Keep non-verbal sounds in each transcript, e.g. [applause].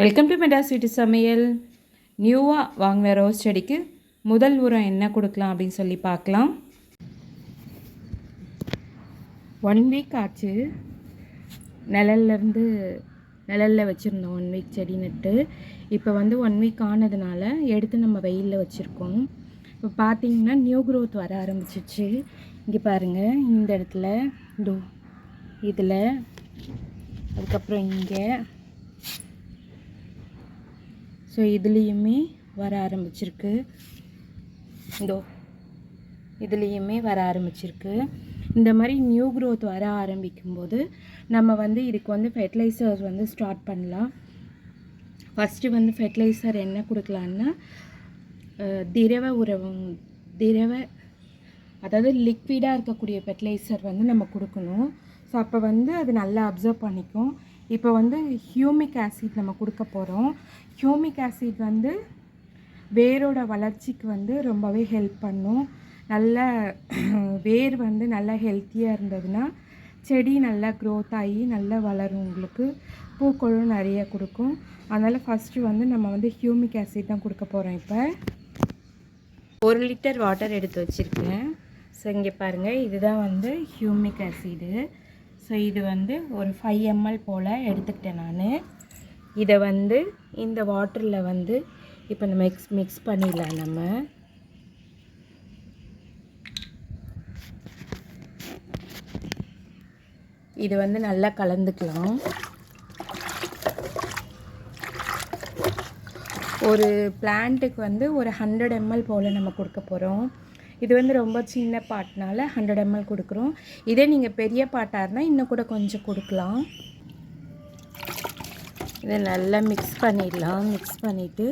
Welcome to metro sweet சமையல். நியூவாக வாங்கின ரோஸ் செடிக்கு முதல் உரம் என்ன கொடுக்கலாம் அப்படின்னு சொல்லி பார்க்கலாம். ஒன் வீக் ஆச்சு. நிழல்லேருந்து நிழலில் வச்சுருந்தோம் ஒன் வீக் செடி நட்டு. இப்போ வந்து ஒன் வீக் ஆனதுனால எடுத்து நம்ம வெயிலில் வச்சுருக்கோம். இப்போ பார்த்தீங்கன்னா நியூ க்ரோத் வர ஆரம்பிச்சிச்சு. இங்கே பாருங்கள் இந்த இடத்துல இதோ இதில் அதுக்கப்புறம் இங்கே. ஸோ இதுலேயுமே வர ஆரம்பிச்சிருக்கு. இதோ இதுலேயுமே வர ஆரம்பிச்சிருக்கு. இந்த மாதிரி நியூ க்ரோத் வர ஆரம்பிக்கும்போது நம்ம வந்து இதுக்கு வந்து ஃபெர்டிலைசர்ஸ் வந்து ஸ்டார்ட் பண்ணலாம். ஃபஸ்ட்டு வந்து ஃபெர்டிலைசர் என்ன கொடுக்கலான்னா திரவ உரவம் திரவ அதாவது லிக்விடாக இருக்கக்கூடிய ஃபெர்டிலைசர் வந்து நம்ம கொடுக்கணும். ஸோ அப்போ வந்து அது நல்லா அப்சர்வ் பண்ணிக்கும். இப்போ வந்து ஹியூமிக் ஆசிட் நம்ம கொடுக்க போகிறோம் ஹியூமிக் ஆசிட் வந்து வேரோட வளர்ச்சிக்கு வந்து ரொம்பவே ஹெல்ப் பண்ணும். நல்ல [clears throat] வேர் வந்து நல்லா ஹெல்த்தியாக இருந்ததுன்னா செடி நல்லா க்ரோத் ஆகி நல்லா வளரும் உங்களுக்கு. பூக்களும் நிறைய கொடுக்கும். அதனால் ஃபஸ்ட்டு வந்து நம்ம வந்து ஹியூமிக் ஆசிட் தான் கொடுக்க போகிறோம் இப்போ. ஒரு லிட்டர் வாட்டர் எடுத்து வச்சுருக்கேன். ஸோ இங்கே பாருங்கள் இதுதான் வந்து ஹியூமிக் ஆசிடு. ஸோ இது வந்து ஒரு ஃபைவ் எம்எல் போல் எடுத்துக்கிட்டேன் நான். இதை வந்து இந்த வாட்டரில் வந்து இப்போ நம்ம மிக்ஸ் மிக்ஸ் பண்ணிடலாம் நம்ம. இது வந்து நல்லா கலந்துக்கலாம். ஒரு பிளான்ட்டுக்கு வந்து ஒரு ஹண்ட்ரட் எம்எல் போல் நம்ம கொடுக்க போகிறோம் இது வந்து ரொம்ப சின்ன பாட்னால் ஹண்ட்ரட் எம்எல் கொடுக்குறோம். இதே நீங்கள் பெரிய பாட்டாக இருந்தால் இன்னும் கூட கொஞ்சம் கொடுக்கலாம். இதை நல்லா மிக்ஸ் பண்ணிடலாம். மிக்ஸ் பண்ணிவிட்டு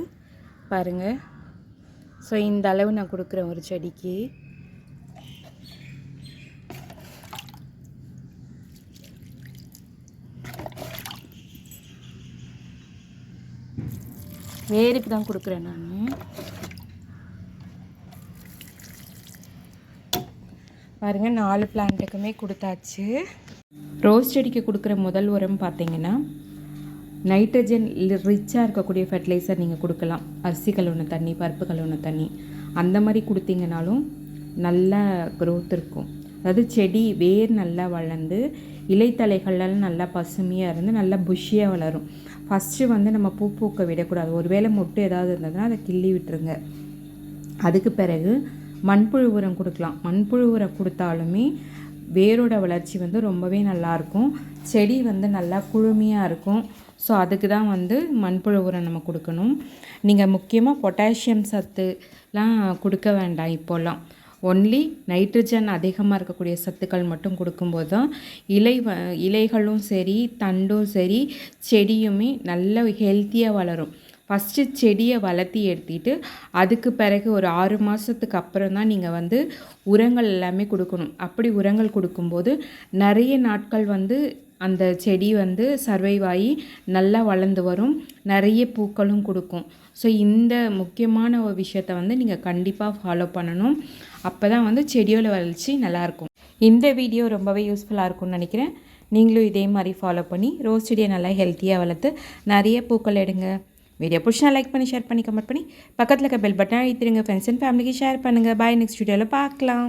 பாருங்கள் ஸோ இந்த அளவு நான் கொடுக்குறேன் ஒரு செடிக்கு. வேருக்கு தான் கொடுக்குறேன் நான். பாருங்கள் நாலு பிளான்ட்டுக்குமே கொடுத்தாச்சு. ரோஸ் செடிக்கு கொடுக்குற முதல் உரம் பார்த்தீங்கன்னா நைட்ரஜன் ரிச்சாக இருக்கக்கூடிய ஃபெர்டிலைசர் நீங்கள் கொடுக்கலாம். அரிசி கழுவுன தண்ணி பருப்பு கழுவுன தண்ணி. அந்த மாதிரி கொடுத்தீங்கனாலும் நல்ல க்ரோத் இருக்கும். அதாவது செடி வேர் நல்லா வளர்ந்து இலைத்தலைகள்லாம் நல்லா பசுமையாக இருந்து நல்லா புஷியாக வளரும். ஃபஸ்ட்டு வந்து நம்ம பூ பூக்க விடக்கூடாது. ஒருவேளை மொட்டு ஏதாவது இருந்ததுன்னா அதை கிள்ளி விட்டுருங்க. அதுக்கு பிறகு மண்புழு உரம் கொடுக்கலாம். மண்புழு உரம் கொடுத்தாலுமே வேரோட வளர்ச்சி வந்து ரொம்பவே நல்லாயிருக்கும் செடி வந்து நல்லா குழுமையாக இருக்கும். ஸோ அதுக்கு தான் வந்து மண்புழு உரம் நம்ம கொடுக்கணும். நீங்கள் முக்கியமாக பொட்டாசியம் சத்துலாம் கொடுக்க வேண்டாம் இப்போல்லாம் ஒன்லி நைட்ரஜன் அதிகமாக இருக்கக்கூடிய சத்துக்கள் மட்டும் கொடுக்கும்போது தான் இலை வ இலைகளும் சரி தண்டும் சரி செடியுமே நல்ல ஹெல்த்தியாக வளரும். ஃபஸ்ட்டு செடியை வளர்த்தி எடுத்திட்டு அதுக்கு பிறகு ஒரு ஆறு மாதத்துக்கு அப்புறம் தான் நீங்கள் வந்து உரங்கள் எல்லாமே கொடுக்கணும். அப்படி உரங்கள் கொடுக்கும்போது நிறைய நாட்கள் வந்து அந்த செடி வந்து சர்வைவ் ஆகி நல்லா வளர்ந்து வரும். நிறைய பூக்களும் கொடுக்கும். ஸோ இந்த முக்கியமான ஒரு விஷயத்த வந்து நீங்கள் கண்டிப்பாக ஃபாலோ பண்ணணும். அப்போ தான் வந்து செடியோட வளர்ச்சி நல்லாயிருக்கும் இந்த வீடியோ ரொம்பவே யூஸ்ஃபுல்லாக இருக்கும்னு நினைக்கிறேன். நீங்களும் இதே மாதிரி ஃபாலோ பண்ணி ரோஸ் செடியை நல்லா ஹெல்த்தியாக வளர்த்து நிறைய பூக்கள் எடுங்க. வீடியோ பிடிச்சா லைக் பண்ணி ஷேர் பண்ணி கமெண்ட் பண்ணி பக்கத்தில் இருக்க பெல் பட்டன் அழுத்திடுங்க. ஃப்ரெண்ட்ஸ் அண்ட் ஃபேமிலிக்கு ஷேர் பண்ணுங்கள் பாய் நெக்ஸ்ட் வீடியோவில் பார்க்கலாம்.